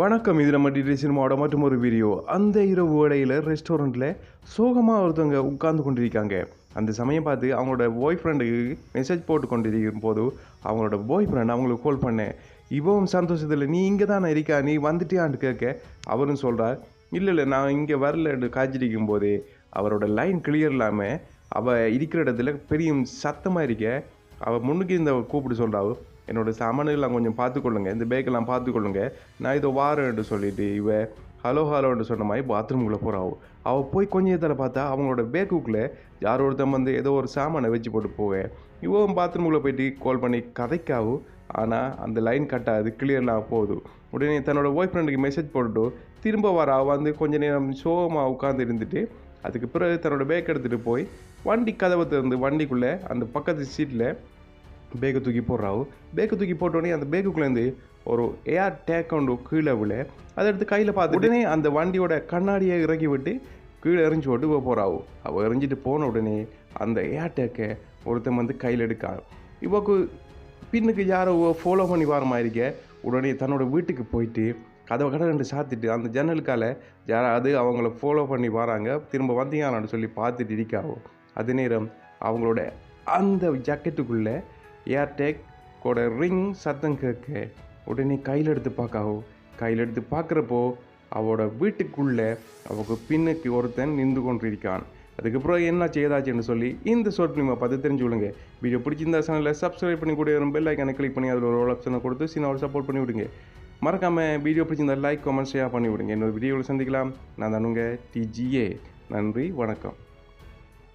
வணக்கம் இது நம்ம டிடி சினிமாவோட மற்றும் ஒரு வீடியோ. அந்த இரவு வேளையில் ரெஸ்டாரண்ட்டில் சோகமாக ஒருத்தவங்க உட்கார்ந்து கொண்டிருக்காங்க. அந்த சமயம் பார்த்து அவங்களோட பாய் ஃப்ரெண்டுக்கு மெசேஜ் போட்டு கொண்டிருக்கும் போது அவங்களோட பாய் ஃப்ரெண்ட் அவங்களுக்கு கால் பண்ணேன். இவன் சந்தோஷத்தில் நீ இங்கே தானே இருக்கா? நீ வந்துட்டியான்னு கேட்க அவரும் சொல்கிறார் இல்லை இல்லை நான் இங்கே வரலன்னு காய்ச்சிருக்கும் போதே அவரோட லைன் கிளியர் இல்லாமல் அவள் இருக்கிற இடத்துல பெரிய சத்தமாக இருக்க அவள் முன்னுக்கு இந்த கூப்பிட்டு சொல்கிறாள் என்னோட சாமான்கள்லாம் கொஞ்சம் பார்த்துக்கொள்ளுங்க. இந்த பேக்கெல்லாம் பார்த்துக்கொள்ளுங்க. நான் இதோ வாரேன்ட்டு சொல்லிவிட்டு இவ ஹலோ ஹலோன்னு சொன்ன மாதிரி பாத்ரூம்குள்ளே போகிறாவு அவள் போய் கொஞ்ச நேரத்தில் பார்த்தா அவங்களோட பேக்குக்குள்ளே யாரோ ஒருத்தன் வந்து ஏதோ ஒரு சாமானை வச்சு போட்டு போவேன் இவன் பாத்ரூம்குள்ளே போயிட்டு கால் பண்ணி கதைக்காவும் ஆனால் அந்த லைன் கட்டாது கிளியர்லாம் போகுது உடனே தன்னோட பாய் ஃப்ரெண்டுக்கு மெசேஜ் போட்டுட்டு திரும்ப வர. வந்து கொஞ்ச நேரம் சோகமாக உட்காந்து இருந்துட்டு அதுக்கு பிறகு தன்னோட பேக் எடுத்துகிட்டு போய் வண்டி கதவை திறந்து வண்டிக்குள்ளே அந்த பக்கத்து சீட்டில் பேக்கை தூக்கி போடுறாவு? பேக்கை தூக்கி போட்டோடனே அந்த பேக்குக்குள்ளேருந்து ஒரு ஏர் டேக் ஒன்று கீழே விழ. அதை எடுத்து கையில் பார்த்து உடனே அந்த வண்டியோட கண்ணாடியை இறக்கி விட்டு கீழே எறிஞ்சு விட்டு போகிறாவு அவள் எறிஞ்சிட்டு போன உடனே அந்த ஏர் டேக்கை ஒருத்தன் வந்து கையில் எடுக்காள் இவக்கு பின்னுக்கு யாரோ ஃபாலோ பண்ணி வர மாதிரி இருக்க. உடனே தன்னோட வீட்டுக்கு போயிட்டு கதவை கடை ரெண்டு சாத்திட்டு அந்த ஜன்னலுக்கால யாராவது அவங்கள ஃபாலோ பண்ணி வராங்க. திரும்ப வந்தீங்களான்னு சொல்லி பார்த்துட்டு இருக்காவோ. அதே நேரம் அவங்களோட அந்த ஜாக்கெட்டுக்குள்ளே ஏர்டேக் கூட ரிங் சத்தம் கேட்க உடனே கையில் எடுத்து பார்க்காவோ. கையில் எடுத்து பார்க்குறப்போ அவளோட வீட்டுக்குள்ளே அவக்கு பின்னுக்கு ஒருத்தன் நின்று கொண்டிருக்கான். அதுக்கப்புறம் என்ன செய்தாச்சுன்னு சொல்லி இந்த ஷார்ட் ஃபிலிமை பார்த்து தெரிஞ்சு விடுங்க வீடியோ பிடிச்சிருந்தா சேனலில் சப்ஸ்கிரைப் பண்ணி கூட பெல் ஐக்கனை கிளிக் பண்ணி அதில் ஒரு ஆப்ஷனை கொடுத்து சின்ன சப்போர்ட் பண்ணி விடுங்க. மறக்காமல் வீடியோ பிடிச்சிருந்தா லைக் கமெண்ட் ஷேர் பண்ணி விடுங்க இன்னொரு வீடியோவில் சந்திக்கலாம். நான் தானுங்க டிஜிஏ நன்றி வணக்கம்.